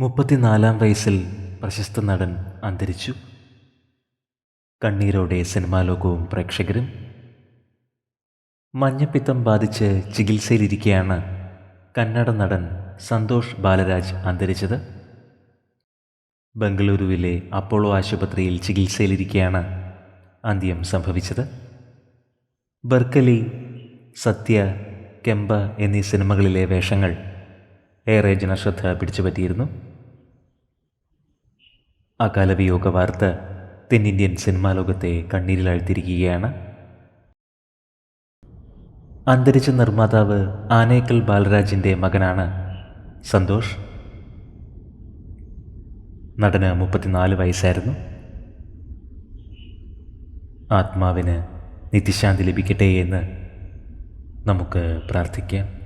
മുപ്പത്തിനാലാം വയസ്സിൽ പ്രശസ്ത നടൻ അന്തരിച്ചു. കണ്ണീരോടെ സിനിമാ ലോകവും പ്രേക്ഷകരും മഞ്ഞപ്പിത്തം ബാധിച്ച് ചികിത്സയിലിരിക്കെയാണ് കന്നഡ നടൻ സന്തോഷ് ബാലരാജ് അന്തരിച്ചത്. ബംഗളൂരുവിലെ അപ്പോളോ ആശുപത്രിയിൽ ചികിത്സയിലിരിക്കെയാണ് അന്ത്യം സംഭവിച്ചത്. ബർക്കലി സത്യ കെമ്പ എന്നീ സിനിമകളിലെ വേഷങ്ങൾ ഏറെ ജനശ്രദ്ധ പിടിച്ചുപറ്റിയിരുന്നു. അകാല വിയോഗ വാർത്ത തെന്നിന്ത്യൻ സിനിമാ ലോകത്തെ കണ്ണീരിലാഴ്ത്തിരിക്കുകയാണ് അന്തരിച്ച നിർമ്മാതാവ് ആനേക്കൽ ബാലരാജിന്റെ മകനാണ് സന്തോഷ്. നടന് മുപ്പത്തിനാല് വയസ്സായിരുന്നു. ആത്മാവിന് നിത്യശാന്തി ലഭിക്കട്ടെ എന്ന് നമുക്ക് പ്രാർത്ഥിക്കാം.